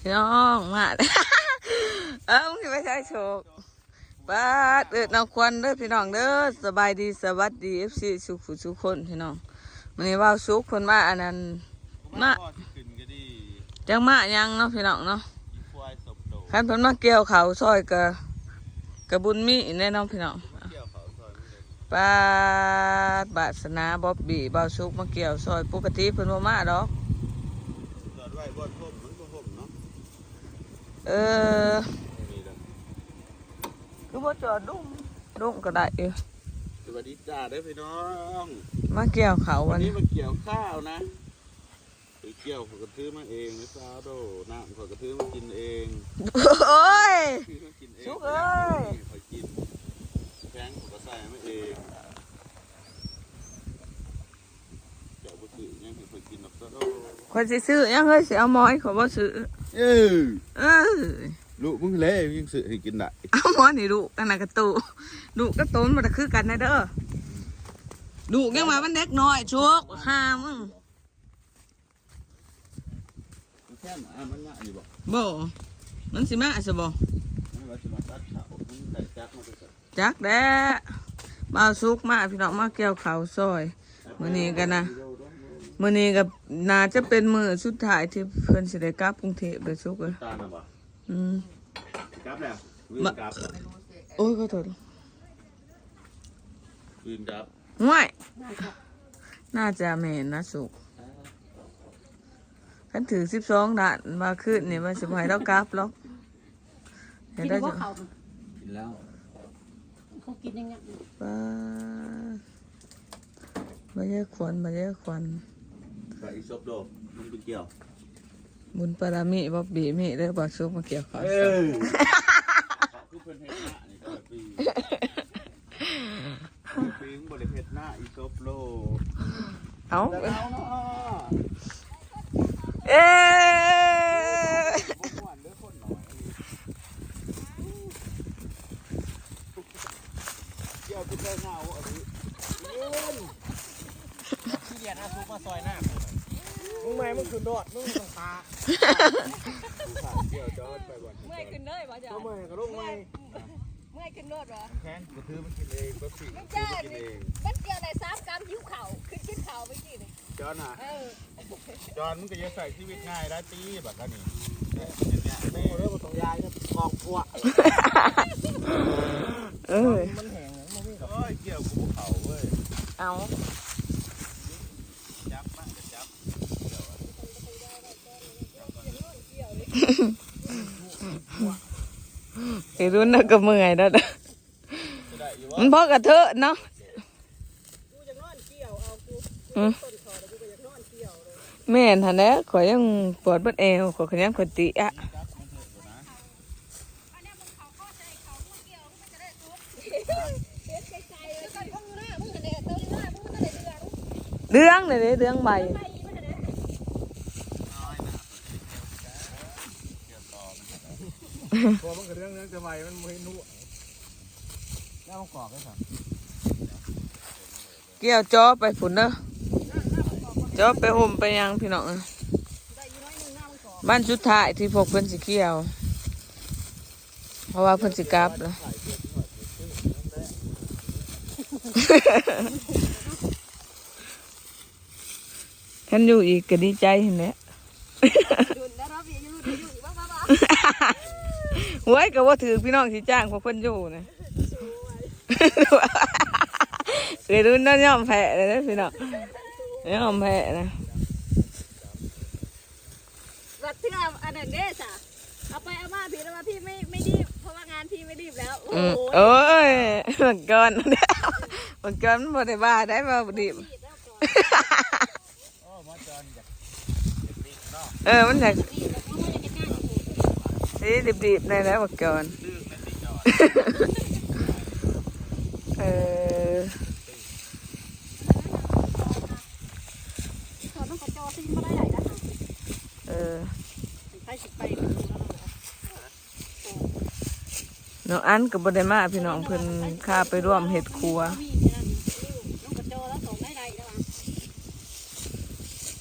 พี่น้องมา เอ้ามึงสิไปใช้โชคป้าดเอิดน้องควันเด้อพี่น้องเด้อสบายดีสวัสดีเอฟซีสุขสุขคนพี่น้องมันนี้ว่าวสุขคนมาอันนั้นมาจังมายังเนาะพี่น้องเนาะอีควายศพโตคันเพิ่นมาเกี่ยวเขาซอยกะกะบุญมีแน่น้องพี่น้องเกี่ยวเขาป้าบาสนาบ๊อบบี้บ่าวสุขมาเกี่ยวซอยปกติเพิ่นบ่มาดอก จอดไว้บนพ่มมันก็พ่มเนาะ เออมีแล้วคือบ่จอดดุ้งดุ้งก็ได้อยู่สวัสดีจ้าเด้อพี่น้อง มาเกี่ยวเขาววัวันนนี้นี้มาเกี่ยวข้าวนะไปเกี่ยวขอยกระทือมาเองนะซาโดน้ำขอยกระทือมากินเองโอ้ย พี่มากินเองสุกเอ้ย ขอยกินแพงขอยก็ใส่มาเองเจ้าบุตรยังให้ขอยกินหรอกซาโดคนสิซื้อยังเฮ้ยสิเอาหมอยเขาบ่ซื้อ เออเออลูกมึงเละยังซื้อให้กินได้เอาหมอนี่ดุอันนั้นกระตูดุกระตูนมันจะคือกันนะเด้อดุยังมามันเด็กน้อยชุกห้ามึงแค่อะมันง่ายอยู่บ่บ่มันสิมาสิบ่ไม่ว่าจะมาตัดเขามันได้จักมาจะจักแด้บ่าวสุกมาพี่น้องมาเกี่ยวข้าวซอยมื้อนี้กันนะ มื้อนี้ก็น่าจะเป็นมื้อสุดท้ายที่เพิ่นสิได้กลับกรุงเทพเลยสุกเอ้ยตาหน่ะบ่อืมกลับแล้ววินกลับโอ้ยขอโทษวินกลับห่วยน่าจะแม่นนะสุกคันถือ12ด่านมาขึ้นนี่มันสิบ่ให้เรากลับหรอกเห็นกินได้พวจักงเขากินแล้วเขากินอยังไงป้ามาเยอะควันมาเยอะควัน ไปอีซบโดมันไปเกี่ยว บุญปารามิบ๊อบบี้มิเด้อบอกซุกมาเกี่ยวข้าวเอ้ยเขาคือเพิ่นให้หน้านี่ก็ปีปีงบริเพชรหน้าอีซบโลเอาแต่เราเนาะเอ๊ะบ่ม่วนเด้อคนหน่อยเกี่ยวเป็นเรื่องเงาอันนี้เล่นที่เรียนอาซุปมาซอยหน้ามึ งไม่มึงคือโดดมึงต้องตาผู้สาวเกี่ยวจอดไปบ่อนเมื่อยขึ้นเลยบ่จ้ะก็มึงกับลูกมึงเมื่อยขึ้นโดดเหรอแค้นกูถือมันกินเองก็สิไม่กิจ้านเองมันเกี่ยวอะไรสามกรัมหิวเข่าขึ้นกินเข่าไปกี่เลยจอนอะเออจอนมึงก็จะใส่ชีวิตง่ายได้ตีแบบนี้เนี่ยมึงเรื่องตรงยายนะกองพวกเอ้ยมันแห้งมึงมีกับโอ้ยเกี่ยวกูเขาเว้ยเอา จับมากจะจับ ไอ้ รุ่นน่ะก็เมื่อยแล้วเด้อจะได้อยู่มัว่านพอกระเทอะเนาะกูจะนอนเกี่ยวเอากูอืมต้นคอแล้วกูก็จะนอนเกี่ยวเลยแม่นหั่นแหละข่อยยังปวดเบิดเอวข่อยขยังขอยติอะเฮ็ดไกลๆแล้วก็ข้างหน้ามึงจะเด็ดตัวหน้ามึงจะเด็ดเดือด เรื่องนี่เด้เรื่องใบ ไปมันจะเด็ดตัวมึงเรื่องนั้นจะไปมันไม่รู้แล้วมันกรอกได้สั่งเกี่ยวจอไปฝุ่นเด้อจอไปห่มไปยังพี่น้องน้อยหนึงหน้ามันกรอบบ้านสุดท้ายที่พวกเพิ่นสิเกี่ยว เพราะว่าเพิ่นสิกลับแล้วท่านอยู่อีกก็ดีใจเห็นแหละ ดุนแล้วรอบนี้อยู่อยู่อยู่บ้างบ้าง หวยก็ว่าถือพี่น้องสิจ้างพวกเพิ่นอยู่นะเอ้ยรุ่นนั้นยอมแพ้เลยนะพี่น้องยอมแพ้นะวัดเทื่ออันนั้นเด้จ้ะเอาไปเอามาพี่แล้วว่าพี่ไม่ไม่รีบเพราะว่างานพี่ไม่รีบแล้วโอ้อืมโหโอ้ยมันก่อนมันก่อนมันบ่ได้บ้าได้บ่ดิบรีบแล้วก่อนโอ้มาจอนอยากอยากดีเนาะเออมันอยากรีบแล้วเพราะว่าจะเป็นงานของผม สิดิบๆได้แล้วบ่ก่อนดื้อไม่ติดจอดเออเขาต้องกระจอซีนมาได้ไหนนะเออไปสิไปกันดูแล้วเหรอน้องอันก็บ่ได้มาพี่น้องเพิ่นข้าไปร่วมเฮ็ดครัวมีนี่นั่นน้องกระจอแล้วส่งได้ไรแล้วอะ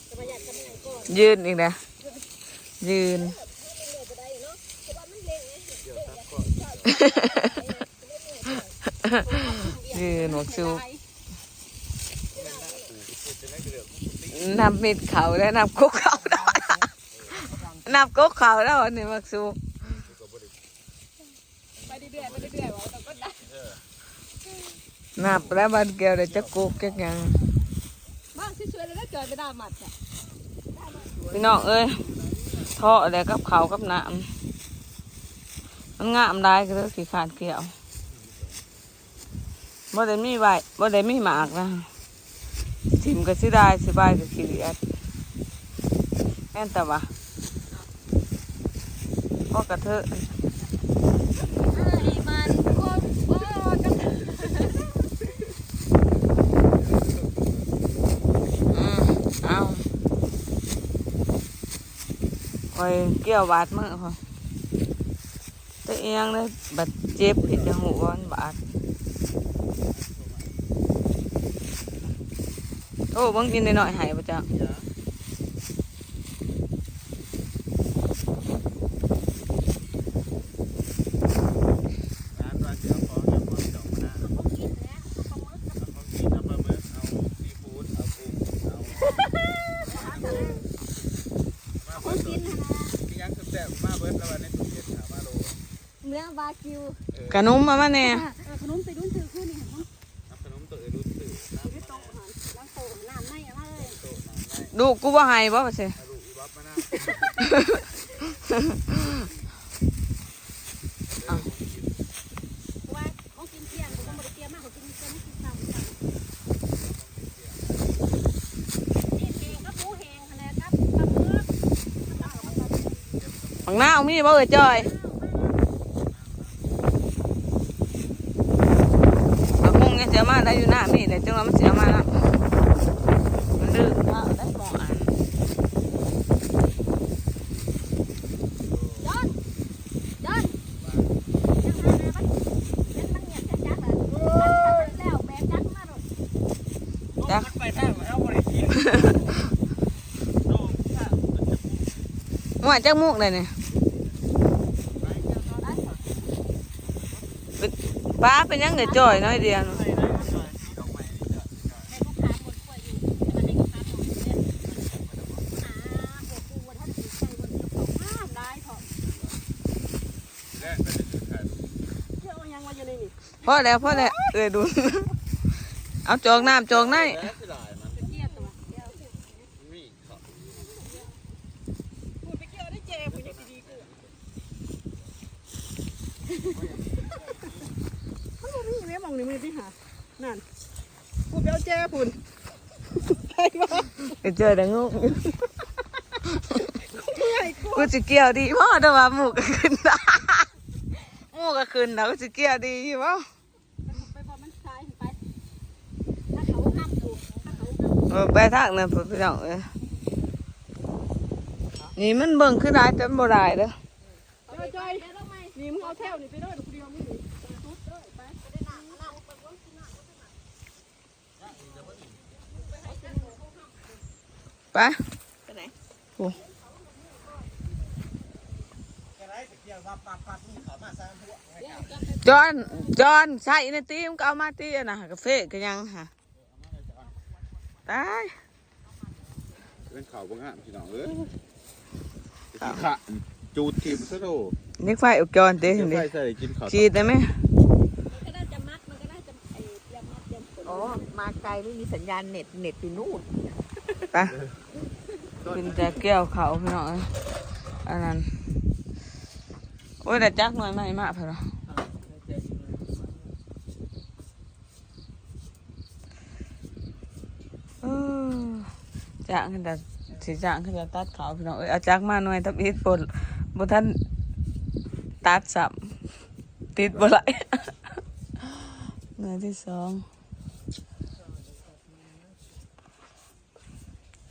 จะประหยัดกันไหนก่อนยืนอีกนะยืน ยืนหมวกซูนำมิดเขาแล้วนำกุกเขาได้นำกุกเขาแล้วอันนี้หมักซูไปเรื่อยๆไปเรื่อยๆว่าแต่ก็ได้นับแล้วบันเกลียวเดี๋ยวจะกุกจักหยังบ้างช่วยๆแล้วก็เกิดไปได้หมัดจ้ะพี่น้องเอ้ยท่ออะไรกับเขาวกับน้ำ มันงามได้ก็เลยขี้ขาดเกี่ยวบ่ได้มีใบบ่ได้มีหมากนะทิมก็สิได้สิบายก็ขี้เดียดแม่นแต่ว่าพ่อกระเทอะไอ้มันโคตรโอ้กันอืมเอาคอยเกี่ยวบาดมือพอแตัวเองเลยบาดเจ็บผิดจังหูวามันบาดโอ้เบังกินได้หน่อยหายปะจ๊ะ ร้านว่าจะเอาของเอาของดอกมะนาวเอาของกินเอาปลาหมึกเอาซีฟู้ดเอากุ้งเอามาเบิดโลดที่ยังแซ่บๆมาเบิดแล้ววันนี้ตู้เย็นหามาโล เนื้อบาคิว กระนุ่มมามาเนี่ขนมไปรุ่นถือขึ้นนี่เห็นไหมเอาขนมตัวอื่นรู้สึกน้ำที่โต๊ะหันล้างโต๊ะน้ำไม่เอาเลยโต๊ะได้ดูกูว่าให้บ่ปะเสเอาลูกอีบ๊อบมานั่งเออกินเพราะว่าของกินเที่ยงผมต้องมาเตรียมมากกว่ากินเที่ยงกินซำซ้ำนี่แหงกับหมูแหงคะแนนกับปลาหมึกบังหน้าเอามีบ่เอ่ยจอยบักมุงเนี่ยเสียมาได้อยู่หน้ามีแต่จังหวะมันเสียมาแล้วมันดื้อมากได้บอ่านจอนจอนยังมาเลยมันเป็นมันเงียบจักๆเลยแล้วแบกจักมาหรอกจักไปทางแล้วบ่ได้กินโน่ข้าวมันจะพูดหวานจักมุกเลยเนี่ยป้าเป็นยังเดี๋ยวจอยน้อยเดียว พอแล้วพอแล้วเอ้ยดู เอาจองน้ำจองในแล้วที่หลายมันเกี่ยวตัวเกี่ยวมีเขาพูดไปเกี่ยวได้เจพูดยังดีกูเขาบอกมีแม่มองในมือที่หา นั่นพูดไปเอาเจพูดใครวะเดี๋ยวเจอเดี๋ยวงงเมื่อยกูกูจะเกี่ยวดีพ่อเดี๋ยวว่าหมูก็ขึ้นนะหมูก็ ขึ้นแล้วกูจะเกี่ยวดีอยู่ป่ไปบอกมันซ้ายไปถ้าเขาห้ามดูถ้าเขาห้ามเออไปทางนั้นพุ่นพี่น้องเอ้ยนี่มันเบิ่งขึ้นได้แต่มันบ่ได้เด้อจอยจอยนี่มึงเอาแถวนี่ไปด้วยคนเดียวมึงนี่ชุดด้วยไปไปได้หนักหนักไปว่ากินหนักไปไปไหน จอนจอนใช่ในตีมนก็เอามาตีอะนะกาแฟก็ยังฮะตายเป็นเขาบางอะพี่น้องเอ้ยขี้ขะจูดทีมซะโดนึกไฟอุกจอนเต้เดี๋เห็ยนวดิไฟใส่กินข้าวฉีดได้ไหมมันก็น่าจะมัดมันก็น่าจะไอ้เตรียมมัดเตรียมขนอ๋อมาไกลไม่มีสัญญาณเน็ตเน็ตไปนู่นไปขึ้นจะเกี่ยวเขาพี่น้องเอ้ยอันนั้นโอ้ยแต่จักหน่อยไม่มากพอแล้วเออ จ้างขึ้นแต่สีจ้างขึ้นแต่ตัดเขาพี่น้องเอ้ยเอาจักมาหน่อยทับอีทบนบนท่านตัดสับติดบ่ไหลหน่วยที่สอง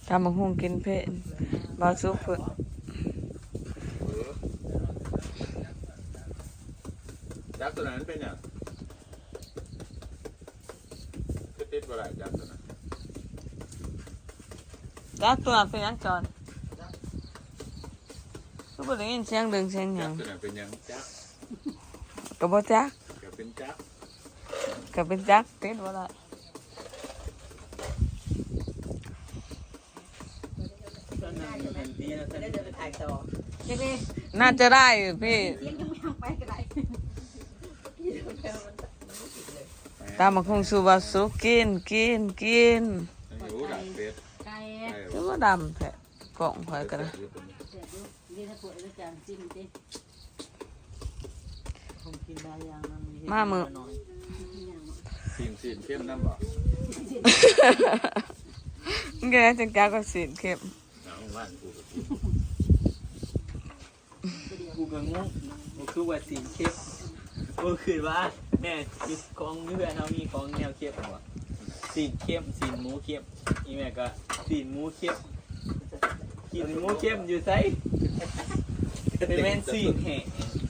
ทำมังหุงกินเพลบาวซุปเพิ่นจักตัวนั้นเป็นอย่างติดบ่ได้จักตัวนั้น จักตัวเป็นยังจอนบ่ได้ยินเสียงดึงเสียงหจัยักงตัวไหนเป็นหยังจักก็บ่จักก็เป็นจักก็เป็นจักติดบ่ล่ะได้เดินไปถ่ายต่อเจ๊น่าจะได้อยู่พี่เสียงยังไม่ทางไปก็ได้ตามมาคงสูบาสุกินกินกิน อยู่ดักเป็ด ไก่ ไก่ คือว่า ดำแท้กล่องข่อยก็ได้เสียดูนี่ถ้าปวดแล้วจานจิ้มดิมามือสีนสีนเข้มน้ำบ่มันก็ได้จังจักก็สิเข็มหนังว่านกูก็กินกูก็งงกูคือว่าสีเข้มกูคือว่าแม่มีของเพื่อนเขามีของแนวเข้มบ่ สีเข้มสีหมูเข้มอีแม่ก็สีหมูเข้มกินหมูเข้มอยู่ไสเป็นแม่นสีแห้ง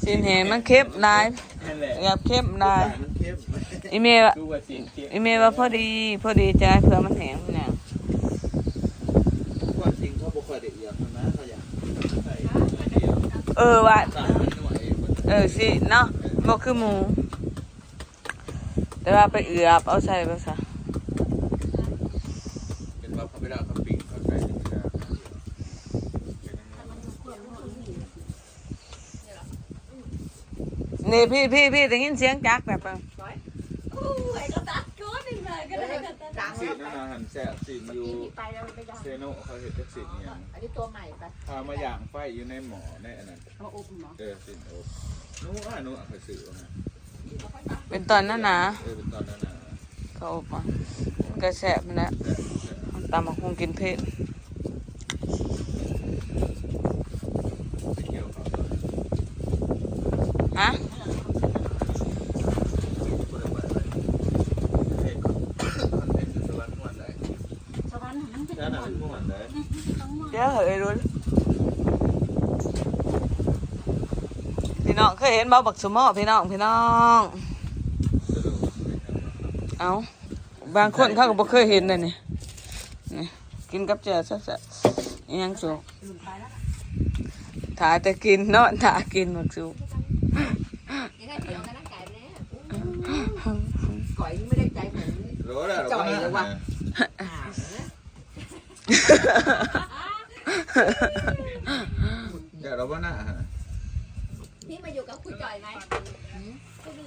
สินแหงมันเข็มหลายนั่นแหละอยากเข็มหลายมันเข้มอีเมลว่ากูว่าสีเข้มอีเมลว่าพอดีพอดีจ้าเผื่อมันแหงเนี่ยความจริงเขาบ่ค่อยได้เอียดนะเขาอยากใส่อันเดียวเออว่าใส่มันหน่วยมันเออสิเนาะบ่คือหมู แต่ว่าไปเอือบเอาใส่ไปซะ เป็นว่าเขาไปด่าเขาปิ้งเขาใส่ถุงยาง นี่พี่พี่พี่ได้ยินเสียงจักแบบว่าไอ้ก็ตัดก้อนหนึ่งเลยก็ได้ก็ตัดดังสีแล้วนอาหารแซ่บสีนอยู่ไปแล้วไม่ดังเซโนเขาเห็นจักสีนเนี่ยอันนี้ตัวใหม่ปะพามาอย่างไฟอยู่ในหมอในอันนั้นเขาอบหมอเออสีนอบนู้นอะนู้อะเขาซื้อมาเป็นตอนนั้นนะเออเป็นตอนนั้นนะเขาอบมามันก็แซ่บนั่นแหละมันตามมาคงกินเผ็ด ไปเกี่ยวเขา ฮะ เห็นมันเป็นสวรรค์ม่วนได้ สวรรค์มันเป็น ด้านนั้นม่วนได้ ต้องมอง เดี๋ยวเหยรุนพี่น้องเค ยเห็นบ่บักสมอพี่น้องพี่น้อง เอาบางคนเขาก็บ่เคยเห็นเลยนี่นี่กินกับเจ้าซะซะอิหยังสุกถ่าแต่กินเนาะถ่ากินหมดสุกยังไงเดี๋ยวกันนะไก่แน่ก่อยนี่ไม่ได้ใจเหมือนรู้แล้วจ่อยเลยวะอ่าเดี๋ยวเราว่าหน้าฮะ พี่มาอยู่กับคุณจ่อยไหม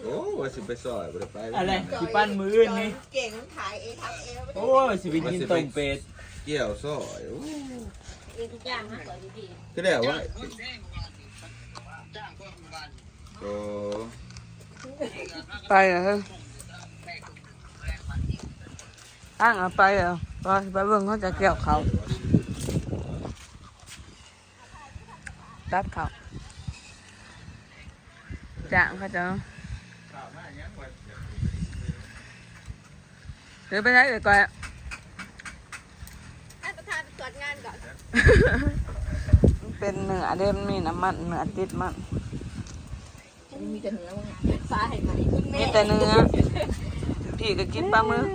โอ้ว่าสิไปซอยบ่ได้ไปอะไรสิปั้นมืออื่นนี่ เก่งถ่ายเองทำเองไม่ได้โอ้ยสิไปกินต้มเป็ดเกี่ยวซอยโอ้เองทุกอย่างนะสวยดีก็ได้ว่าโอ้ไปเหรอเฮ้ยตั้งเอาไปเหรอไปไปเบิ่งเขาจะเกี่ยวเขาตัดเขา จ้างเขาจะเดี๋ยวไปไหนเดี๋ยวก่อนท่านประธานตรวจงานก่อนมันเป็นเนื้อเด่นมีน้ำมันเนื้อติดมัน มีแต่เนื้อเป็นฟ้าให้ไหมคุณแม่มีแต่เนื้อ พี่ก็กินปลาหมึก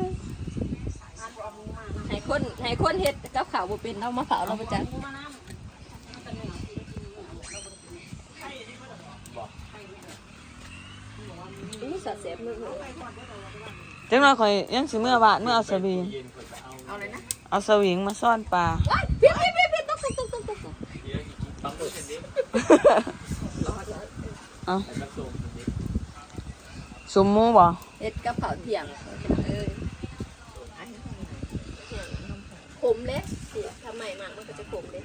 ให้คนให้คนเฮ็ดกับข้าวบ่เป็นเอามาเผาเราประจัน สัตว์เสียบมือจังหวะข่อยยังสิเมื่อบาทเมื่อเอาสวิงเอาเลยนะเอาสวิงมาซ่อนปลาเพี้ยเพี้ยเพี้ยเพี้ยตุ๊กตุ๊กตุ๊กตุ๊กตุ๊กบางคนเห็นดิเอาแล้วก็ส่งเห็นดิสมหมูบ่เฮ็ดกับข้าวเที่ยงเออขมเลยเสียทำไมมากมันก็จะขมเลย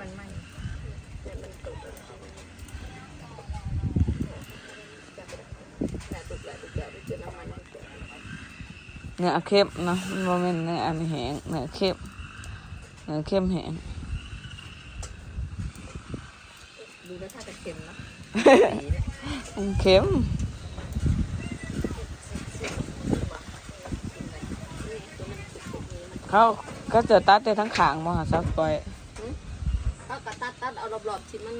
มันไม่ เนี่ยมันตุกแต่ตุกแล้วตุกแล้วเจอน้ำมันมันเกิด เนื้อเข้มเนาะมันบ่แม่นเนื้ออันแห้งเนื้อเข้มเนื้อเข้มแห้งดูแล้วถ้าจะเค็มนะมันเค็มเขาก็จะตัดแต่ทั้งขางมาหาซักปล่อยเอากระตัดตัดเอารอบๆที่มัน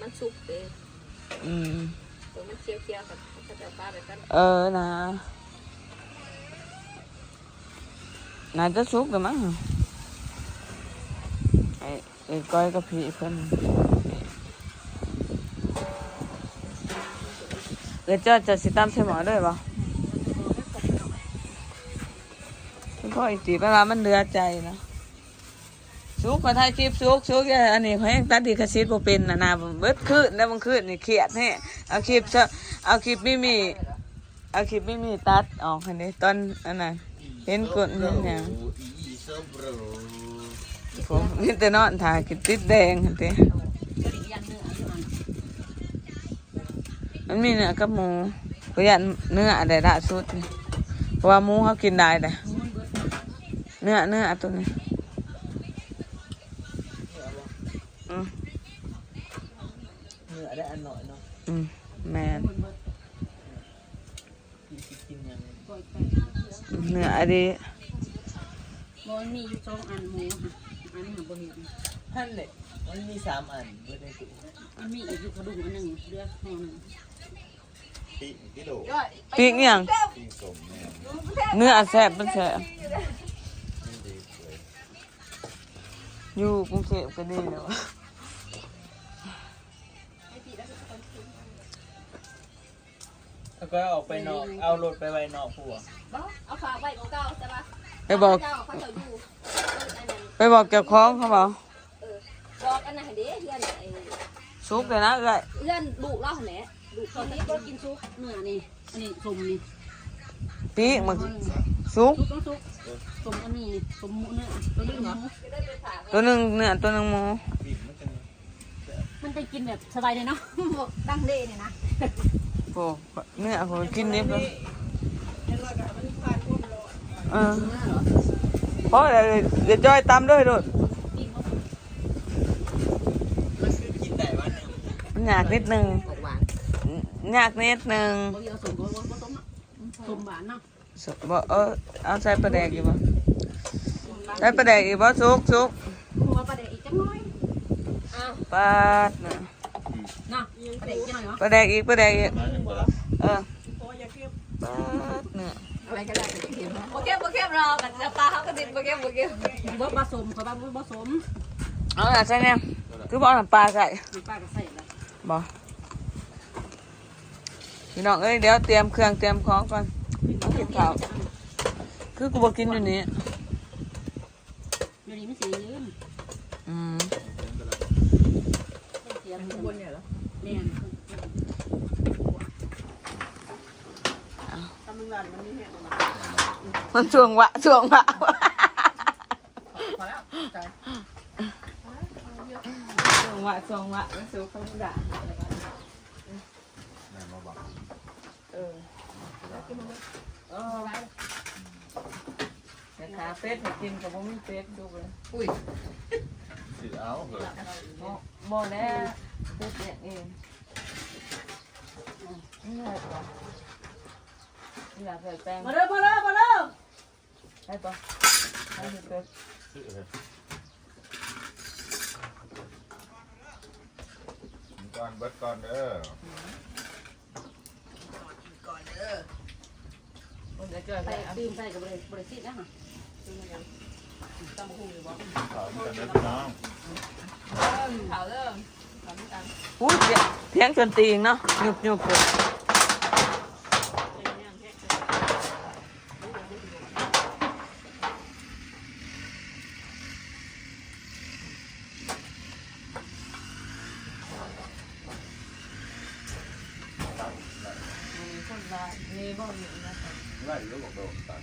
มันสุกเลยอืมตัวมันเคี้ยวเคี้ยวๆกับเขาจะป้าแบบนั้นเออนะ น่าจะสุกเลยมั้งไอ้ไอ้ก้อยกับพี่เพื่อนเออเจ้าจะสิตามใช่หมอด้วยปะคุณพ่ออีตีเวลามันเดือใจนะสุกก็ไทยคลิปสุกสุกอันนี้เพราะห้งตัดดีคาซิดโบเป็นนะนาเบิดขึ้นแล้วมันขึ้นนี่เขียดแน่เอาคลิปเอาคลิปไม่มีเอาคลิปไม่มีตัดออกคันนี้ต้นอันนั้น เห็นกดเห็นหยังอีโซบรูผมนี่แต่นอนถ่ายกินติดแดงหั่นติก็อีกอย่างหนึงอันนี้มันมีเนื้อกับหมูก็ยันเนื้ออะไรละสุดเพราะว่าหมูเขากินได้แต่เนื้อเนื้อตัวนี้อืม เนื้อได้อันหน่อยเนาะ อืมแมน กินสิกินยัง ปล่อยไป เนื้ออันนี้บ่มันมีอยู่สองอันหมูค่ะอันนี้หาบ่เห็นท่านเลยมันมีสามอันเบิดในตู้มันมีอีกอยู่กระดูกอันหนึงเลือดแห้งหนึ่งปีกิโลปีกเนี่ยงปีสมแม่เนื้อแซ่บมันแซ่บมันดีเลยอยู่กรุงเทพก็ดีแล้วแล้วก็ออกไปนอก เอารถไปไว้นอกผัวบ่ เอาฝากไว้ของเก่าใช่ปะไปบอก เจ้าเขาเจ้าอยู่เอออันนั้นไปบอกเจ้าของเขาบอกบอกอันนั้นให้เด้เพื่อนไอ้ซุกเลยนะเอ้ยเพื่อนลูกเล่าหั่นแหละลูกตเขาอนที่นี้ก็กินซุปเนื้อนี่อันนี้สมนี่ปีกมันซุกซุปต้องซุปสมอันนี้สมหมูเนื้อตัวนี้หมูตัวหนึ่งเนื้อตัวหนึ่งหมูปีมันจะมันจะกินแบบสบายเลยเนาะดังเด้เนี่ยนะโอ้เนื้อผมกินนิดเลยเออ เพราะอะไรเดี๋ยวจอยตามด้วยโดดมันคือกินได้วันนึงมันอยากนิดนึงหวานอยากนิดนึงเขาเยอะสมก็ว่าสมอะสมหวานเนาะสุกบ่เออเอาใส่ปลาแดกอีกบ่ใส่ปลาแดกอีกบ่สุกสุกหัวปลาแดกอีกจังน้อยปลาดน่ะเนาะปลาแดกจังน้อยเนาะปลาแดกอีกปลาแดกอีกมาหนึ่งเบอร์เออปลาดเนี่ย อะไรก็ได้เค็มโอเคโอเครอกันจะปลาเขาก็ติดโอเคโอเคบ่ผสมเขาบ้าบ่ผสมเอาล่ะใส่เนี่ยคือบ่เอาน้ำปลาใส่มีปลาก็ใส่ละบ่พี่น้องเอ้ยเดี๋ยวเตรียมเครื่องเตรียมของก่อนเอากินข้าวคือกูบ่กินอยู่นี่เดี๋ยวนี้มันสียืนอืมเสียงบนเนี่ยเหรอเนี่ย มันช่วงวะช่วงวะช่วงวะช่วงวะมันสูงเขาด่าแม่มาบอกเออเออแต่ขาเป็ดให้กินกับบ่มีเป็ดดูเลยสื่อเอาเหรอบ่บ่แน่เป็ดเนี่ยเองอืมนี่แหละ บ่นี่แหละใส่แป้งมาเด้อมาเด้อมาเด้อให้ปะให้เป็ดสื่อเลยก่อนเบิดก่อนเด้อมันจะเกิดใส่อะไรอะปีนใส่กับบริบริสิทธิ์นะฮะขอมันกันเด้อพี่น้องอุ้ยเสียงเสียงจนตีงเนาะหยุบหยุบเลย ไล่ลูกบอกโดนตัด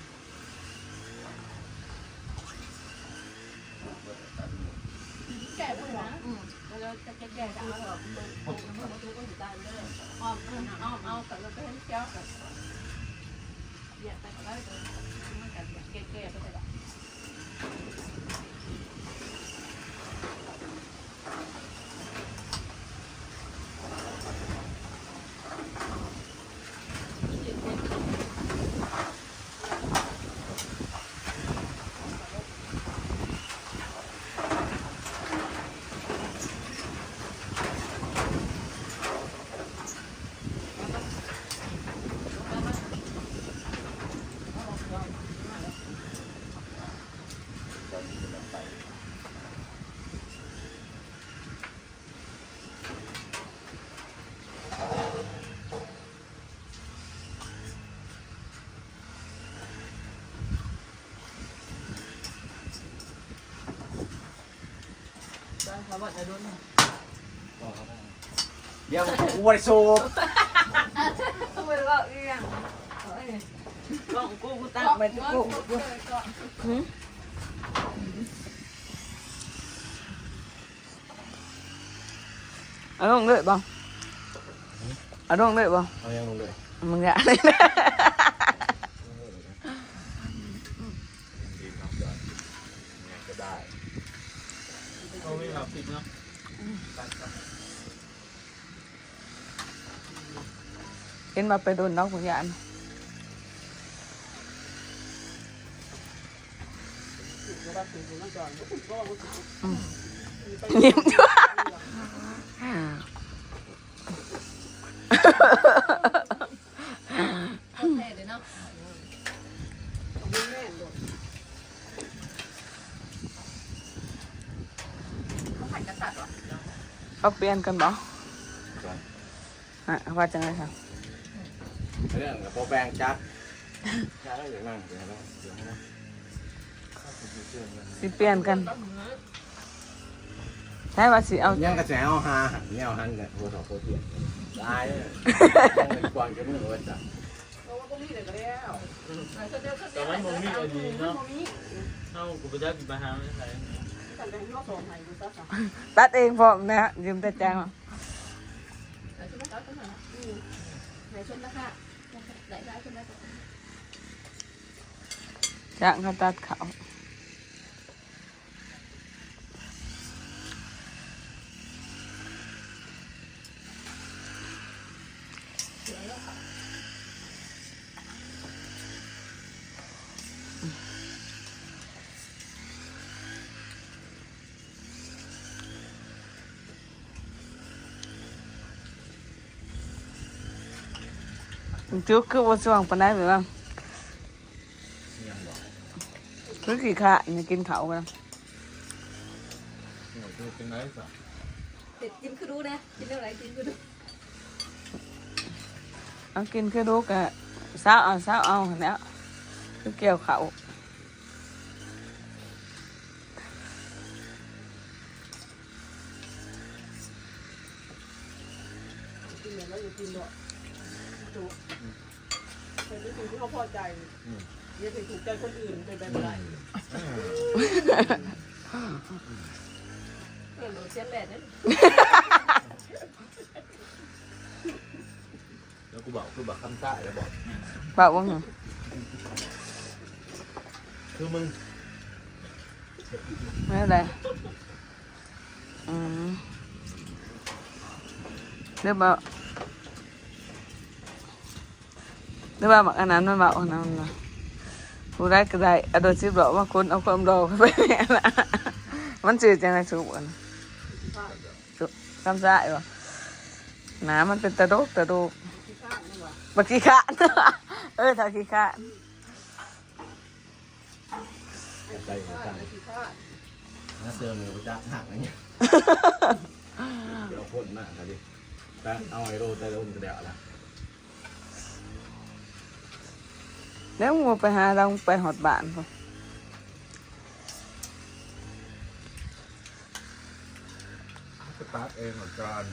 นี่ก็ได้นี่ก็ตัดเลยเอาเอาแต่เราไปให้เจ้ากับเนี่ยแต่ก็ได้ตัวมันกับแก่ๆไปแต่ละ มาบอกจะโดนเดี๋ยวกูบริสุทธิ์ต้องไปว่าอีหยังกล้องกูกูตั้งไปทุกกูเอาลงเลยบ่เอาลงเลยบ่เอายังลงเลยมึงอย่าเลยนะ ดีครับยอดเนี่ยก็ได้ เขาไม่แบบผิดเนาะ เห็ นมาไปโดนน้องคุณยานอืมยิ้มจ้วแท้เลยเนาะเขาผัดกระตัดวะเอาเปลี่ยนกันบ่อะว่าจังไงครับ เรื่องกับโปรแปงจักจักแล้วอย่างนั้นเดี๋ยวนะเดี๋ยวนะสิเปลี่ยนกันใช่ว่าสิเอายังกระแสเอาหาหันเนี่ยเอาหันกันโคตรโคตรเตี้ยตายเลยต้องเป็นกวางจะมึงเอาไว้จับแต่มันมงมีก็ดีเนาะเอ้ากูไปได้กินปลาหางไม่ใช่ตัดเองพร้อมนะฮะยืมแต่แจ้งมาไหนชมนะคะ ไหนชมนะคะไหนได้ชมนะคะจ้างเขาตัดเขา จุกคือว่าสว่างปานใดไปบ้างยังบอกคือขี้ขลาดนี่กินเขากันเนี่ยคือเป็นไรสักเด็ดกินคือดูนะกินเรื่องอะไรกินคือดูเอากินคือลูกอะสาวเอาสาวเอาหั่นแหล้วคือเกี่ยวเขา เป็นสิ่งที่เขาพอใจอย่าไปถูกใจคนอื่นเป็นไปไม่ได้เออหนูเสียแปดนั่นแล้วกูบอกกูบอกคำซ่าแล้วบอกบอกว่าไงคือมึงไม่เป็นไรอืมเรียกว่าเรียกว่าบักอันนั้นมันบอกอันนั้นนะผู้ได้ก็ได้เอาโดนซิบหลอกว่าคนเอาความรอเข้าไปแม่ละมันจืดจังไงสุกอันสุกคำซ่าอยู่หนามันเป็นตะโดกตะโดกบักขี้ขานเออถ้าขี้ขานใจหัวใจน่าเจอมือกูจะหักอะไรเงี้ยเดี๋ยวพ่นมากครับดิแต่เอาไอ้โรแต่โรมันจะเดี๋ยวละ แล้วงัวไปหาเราไปหอดบ้านพุ่นสตาร์ทเองเหมือนกัน